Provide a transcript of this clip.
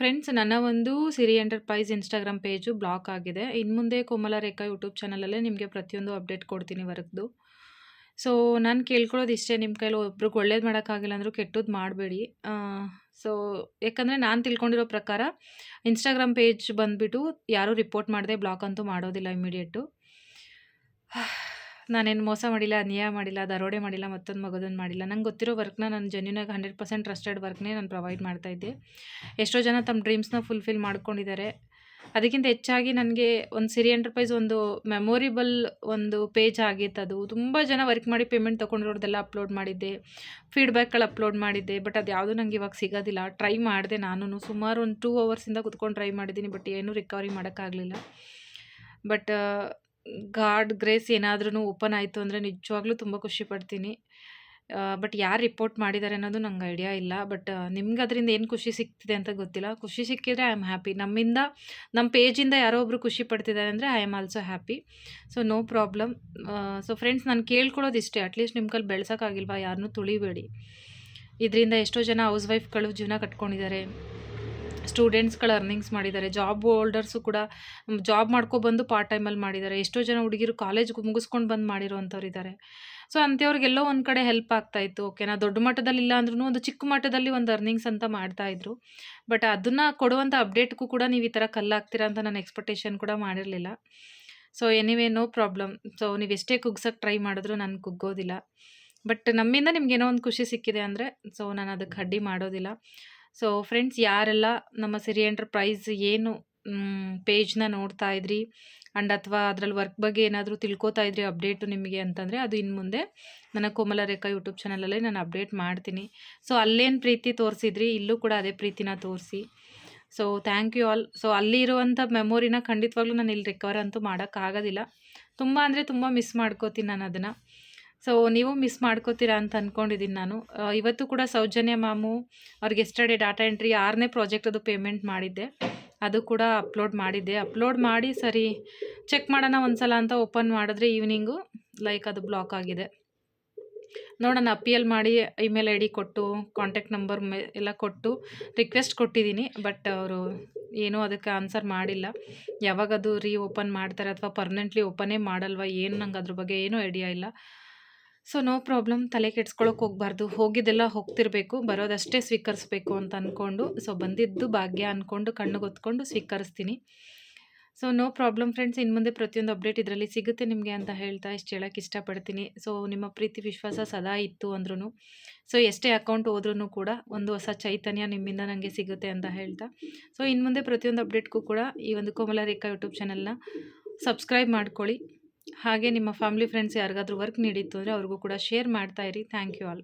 Friends ನನ್ನ ಒಂದು Siri enterprise Instagram page block ಆಗಿದೆ. ಇನ್ನು ಮುಂದೆ ಕೋಮಲ ರೇಖಾ ಯೂಟ್ಯೂಬ್ ಚಾನಲಲ್ಲೇ ನಿಮಗೆ ಪ್ರತಿಯೊಂದು ಅಪ್ಡೇಟ್ ಕೊಡ್ತೀನಿ ವರ್ಕ್ದು ಸೊ ನಾನು ಕೇಳ್ಕೊಳ್ಳೋದು ಇಷ್ಟೇ ನಿಮ್ಮ ಕೈಲಿ, ಒಬ್ರಿಗೆ ಒಳ್ಳೇದು ಮಾಡೋಕ್ಕಾಗಿಲ್ಲ ಅಂದರೂ ಕೆಟ್ಟದ್ದು ಮಾಡಬೇಡಿ. ಸೊ ಯಾಕಂದರೆ ನಾನು ತಿಳ್ಕೊಂಡಿರೋ ಪ್ರಕಾರ ಇನ್ಸ್ಟಾಗ್ರಾಮ್ ಪೇಜ್ ಬಂದುಬಿಟ್ಟು ಯಾರೂ ರಿಪೋರ್ಟ್ ಮಾಡದೆ ಬ್ಲಾಕ್ ಅಂತೂ ಮಾಡೋದಿಲ್ಲ ಇಮಿಡಿಯೇಟು ನಾನೇನು ಮೋಸ ಮಾಡಿಲ್ಲ, ಅನ್ಯಾಯ ಮಾಡಿಲ್ಲ, ದರೋಡೆ ಮಾಡಿಲ್ಲ, ಮತ್ತೊಂದು ಮಗದೊಂದು ಮಾಡಿಲ್ಲ. ನಂಗೆ ಗೊತ್ತಿರೋ ವರ್ಕ್ನ ನಾನು ಜೆನ್ಯೂನಾಗಿ ಹಂಡ್ರೆಡ್ ಪರ್ಸೆಂಟ್ ಟ್ರಸ್ಟೆಡ್ ವರ್ಕ್ನೇ ನಾನು ಪ್ರೊವೈಡ್ ಮಾಡ್ತಾಯಿದ್ದೆ ಎಷ್ಟೋ ಜನ ತಮ್ಮ ಡ್ರೀಮ್ಸ್ನ ಫುಲ್ಫಿಲ್ ಮಾಡ್ಕೊಂಡಿದ್ದಾರೆ ಅದಕ್ಕಿಂತ ಹೆಚ್ಚಾಗಿ ನನಗೆ ಒಂದು ಸಿರಿ ಎಂಟರ್ಪ್ರೈಸ್ ಒಂದು ಮೆಮೊರಿಬಲ್ ಒಂದು ಪೇಜ್ ಆಗಿತ್ತು ಅದು ತುಂಬ ಜನ ವರ್ಕ್ ಮಾಡಿ ಪೇಮೆಂಟ್ ತೊಗೊಂಡಿರೋದೆಲ್ಲ ಅಪ್ಲೋಡ್ ಮಾಡಿದ್ದೆ. ಫೀಡ್ಬ್ಯಾಕ್ಗಳು ಅಪ್ಲೋಡ್ ಮಾಡಿದ್ದೆ. ಬಟ್ ಅದು ಯಾವುದೂ ನಂಗೆ ಇವಾಗ ಸಿಗೋದಿಲ್ಲ. ಟ್ರೈ ಮಾಡಿದೆ ನಾನು ಸುಮಾರು ಒಂದು ಟೂ ಅವರ್ಸಿಂದ ಕುತ್ಕೊಂಡು ಟ್ರೈ ಮಾಡಿದ್ದೀನಿ. ಬಟ್ ಏನೂ ರಿಕವರಿ ಮಾಡೋಕ್ಕಾಗಲಿಲ್ಲ. ಬಟ್ ಗಾಡ್ ಗ್ರೇಸ್ ಏನಾದ್ರೂ ಓಪನ್ ಆಯಿತು ಅಂದರೆ ನಿಜವಾಗ್ಲೂ ತುಂಬ ಖುಷಿ ಪಡ್ತೀನಿ. ಬಟ್ ಯಾರು ರಿಪೋರ್ಟ್ ಮಾಡಿದ್ದಾರೆ ಅನ್ನೋದು ನಂಗೆ ಐಡಿಯಾ ಇಲ್ಲ. ಬಟ್ ನಿಮ್ಗೆ ಅದರಿಂದ ಏನು ಖುಷಿ ಸಿಗ್ತಿದೆ ಅಂತ ಗೊತ್ತಿಲ್ಲ. ಖುಷಿ ಸಿಕ್ಕಿದ್ರೆ ಐ ಆಮ್ ಹ್ಯಾಪಿ. ನಮ್ಮಿಂದ ನಮ್ಮ ಪೇಜಿಂದ ಯಾರೋ ಒಬ್ರು ಖುಷಿ ಪಡ್ತಿದ್ದಾರೆ ಅಂದರೆ I am also happy. So, no problem. So, friends, ನಾನು ಕೇಳ್ಕೊಳ್ಳೋದು ಇಷ್ಟೇ. ಅಟ್ಲೀಸ್ಟ್ ನಿಮ್ಮ ಕಲ್ಲಿ ಬೆಳ್ಸೋಕ್ಕಾಗಿಲ್ವಾ ಯಾರನ್ನೂ ತುಳಿಬೇಡಿ. ಇದರಿಂದ ಎಷ್ಟೋ ಜನ ಹೌಸ್ ವೈಫ್ಗಳು ಜೀವನ ಕಟ್ಕೊಂಡಿದ್ದಾರೆ ಸ್ಟೂಡೆಂಟ್ಸ್ಗಳು ಅರ್ನಿಂಗ್ಸ್ ಮಾಡಿದ್ದಾರೆ. ಜಾಬ್ ಹೋಲ್ಡರ್ಸು ಕೂಡ ಜಾಬ್ ಮಾಡ್ಕೊಬಂದು ಪಾರ್ಟ್ ಟೈಮಲ್ಲಿ ಮಾಡಿದ್ದಾರೆ. ಎಷ್ಟೋ ಜನ ಹುಡುಗಿರು ಕಾಲೇಜ್ ಮುಗಿಸ್ಕೊಂಡು ಬಂದು ಮಾಡಿರೋವಂಥವ್ರು ಇದ್ದಾರೆ ಸೊ ಅಂಥವ್ರಿಗೆಲ್ಲೋ ಒಂದು ಕಡೆ ಹೆಲ್ಪ್ ಆಗ್ತಾಯಿತ್ತು ಓಕೆನಾ ದೊಡ್ಡ ಮಟ್ಟದಲ್ಲಿ ಇಲ್ಲ ಅಂದ್ರೂ ಒಂದು ಚಿಕ್ಕ ಮಟ್ಟದಲ್ಲಿ ಒಂದು ಅರ್ನಿಂಗ್ಸ್ ಅಂತ ಮಾಡ್ತಾಯಿದ್ರು ಬಟ್ ಅದನ್ನು ಕೊಡುವಂಥ ಅಪ್ಡೇಟ್ಗೂ ಕೂಡ ನೀವು ಈ ಥರ ಕಲ್ಲಾಗ್ತೀರಾ ಅಂತ ನಾನು ಎಕ್ಸ್ಪೆಕ್ಟೇಷನ್ ಕೂಡ ಮಾಡಿರಲಿಲ್ಲ. So anyway no problem so ನೀವು ಎಷ್ಟೇ ಕುಗ್ಸೋಕ್ಕೆ ಟ್ರೈ ಮಾಡಿದ್ರು ನಾನು ಕುಗ್ಗೋದಿಲ್ಲ. ಬಟ್ ನಮ್ಮಿಂದ ನಿಮ್ಗೇನೋ ಒಂದು ಖುಷಿ ಸಿಕ್ಕಿದೆ ಅಂದರೆ ಸೊ ನಾನು ಅದಕ್ಕೆ ಅಡ್ಡಿ ಮಾಡೋದಿಲ್ಲ. ಸೊ ಫ್ರೆಂಡ್ಸ್ ಯಾರೆಲ್ಲ ನಮ್ಮ ಸಿರಿ ಎಂಟರ್ಪ್ರೈಸ್ ಏನು ಪೇಜ್ನ ನೋಡ್ತಾ ಇದ್ರಿ ಆ್ಯಂಡ್ ಅಥವಾ ಅದರಲ್ಲಿ ವರ್ಕ್ ಬಗ್ಗೆ ಏನಾದರೂ ತಿಳ್ಕೊತಾ ಇದ್ರಿ ಅಪ್ಡೇಟು ನಿಮಗೆ ಅಂತಂದರೆ ಅದು ಇನ್ನು ಮುಂದೆ ನನ್ನ ಕೋಮಲ ರೇಖಾ ಯೂಟ್ಯೂಬ್ ಚಾನಲಲ್ಲೇ ನಾನು ಅಪ್ಡೇಟ್ ಮಾಡ್ತೀನಿ. ಸೊ ಅಲ್ಲೇನು ಪ್ರೀತಿ ತೋರಿಸಿದ್ರಿ, ಇಲ್ಲೂ ಕೂಡ ಅದೇ ಪ್ರೀತಿನ ತೋರಿಸಿ. So thank you all. So ಅಲ್ಲಿರುವಂಥ ಮೆಮೊರಿನ ಖಂಡಿತವಾಗ್ಲೂ ನಾನು ಇಲ್ಲಿ ರಿಕವರ್ ಅಂತೂ ಮಾಡೋಕ್ಕಾಗೋದಿಲ್ಲ. ತುಂಬ ಅಂದರೆ ತುಂಬ ಮಿಸ್ ಮಾಡ್ಕೋತೀನಿ ನಾನು ಅದನ್ನು. ಸೊ ನೀವು ಮಿಸ್ ಮಾಡ್ಕೋತೀರಾ ಅಂತ ಅಂದ್ಕೊಂಡಿದ್ದೀನಿ ನಾನು. ಇವತ್ತು ಕೂಡ ಸೌಜನ್ಯ ಮಾಮು ಅವ್ರಿಗೆ ಎಸ್ಟರ್ಡೇ ಡಾಟಾ ಎಂಟ್ರಿ ಆರನೇ ಪ್ರಾಜೆಕ್ಟ್ ಅದು ಪೇಮೆಂಟ್ ಮಾಡಿದ್ದೆ. ಅದು ಕೂಡ ಅಪ್ಲೋಡ್ ಮಾಡಿದ್ದೆ. ಅಪ್ಲೋಡ್ ಮಾಡಿ ಸರಿ ಚೆಕ್ ಮಾಡೋಣ ಒಂದು ಸಲ ಅಂತ ಓಪನ್ ಮಾಡಿದ್ರೆ ಈವ್ನಿಂಗು ಲೈಕ್ ಅದು ಬ್ಲಾಕ್ ಆಗಿದೆ. ನೋಡೋಣ ಅಪಿಯಲ್ ಮಾಡಿ ಇಮೇಲ್ ಐ ಡಿ ಕೊಟ್ಟು ಕಾಂಟ್ಯಾಕ್ಟ್ ನಂಬರ್ ಎಲ್ಲ ಕೊಟ್ಟು ರಿಕ್ವೆಸ್ಟ್ ಕೊಟ್ಟಿದ್ದೀನಿ ಬಟ್ ಅವರು ಏನೂ ಅದಕ್ಕೆ ಆನ್ಸರ್ ಮಾಡಿಲ್ಲ. ಯಾವಾಗ ಅದು ರೀ ಓಪನ್ ಮಾಡ್ತಾರೆ ಅಥವಾ ಪರ್ಮನೆಂಟ್ಲಿ ಓಪನೇ ಮಾಡಲ್ವಾ, ಏನು ನಂಗೆ ಅದ್ರ ಬಗ್ಗೆ ಏನೂ ಐಡಿಯಾ ಇಲ್ಲ. ಸೊ ನೋ ಪ್ರಾಬ್ಲಮ್ ತಲೆ ಕೆಡ್ಸ್ಕೊಳಕ್ಕೆ ಹೋಗಬಾರ್ದು. ಹೋಗಿದ್ದೆಲ್ಲ ಹೋಗ್ತಿರಬೇಕು. ಬರೋದಷ್ಟೇ ಸ್ವೀಕರಿಸ್ಬೇಕು ಅಂತ ಅಂದ್ಕೊಂಡು ಸೊ ಬಂದಿದ್ದು ಭಾಗ್ಯ ಅಂದ್ಕೊಂಡು ಕಣ್ಣುಗೊತ್ಕೊಂಡು ಸ್ವೀಕರಿಸ್ತೀನಿ. ಸೊ ನೋ ಪ್ರಾಬ್ಲಮ್ ಫ್ರೆಂಡ್ಸ್ ಇನ್ನು ಮುಂದೆ ಪ್ರತಿಯೊಂದು ಅಪ್ಡೇಟ್ ಇದರಲ್ಲಿ ಸಿಗುತ್ತೆ ನಿಮಗೆ ಅಂತ ಹೇಳ್ತಾ ಇಷ್ಟು ಹೇಳೋಕ್ಕೆ ಇಷ್ಟಪಡ್ತೀನಿ. ಸೊ ನಿಮ್ಮ ಪ್ರೀತಿ, ವಿಶ್ವಾಸ ಸದಾ ಇತ್ತು ಅಂದ್ರೂ ಸೊ ಎಷ್ಟೇ ಅಕೌಂಟ್ ಹೋದ್ರೂ ಕೂಡ ಒಂದು ಹೊಸ ಚೈತನ್ಯ ನಿಮ್ಮಿಂದ ನನಗೆ ಸಿಗುತ್ತೆ ಅಂತ ಹೇಳ್ತಾ. ಸೊ ಇನ್ನು ಮುಂದೆ ಪ್ರತಿಯೊಂದು ಅಪ್ಡೇಟ್ಗೂ ಕೂಡ ಈ ಒಂದು ಕೋಮಲ ರೇಖಾ ಯೂಟ್ಯೂಬ್ ಚಾನಲ್ನ ಸಬ್ಸ್ಕ್ರೈಬ್ ಮಾಡ್ಕೊಳ್ಳಿ. ಹಾಗೆ ನಿಮ್ಮ ಫ್ಯಾಮಿಲಿ ಫ್ರೆಂಡ್ಸ್ ಯಾರಿಗಾದ್ರೂ ವರ್ಕ್ ನೀಡಿತ್ತು ಅಂದರೆ ಅವ್ರಿಗೂ ಕೂಡ ಶೇರ್ ಮಾಡ್ತಾಯಿರಿ ಥ್ಯಾಂಕ್ ಯು ಆಲ್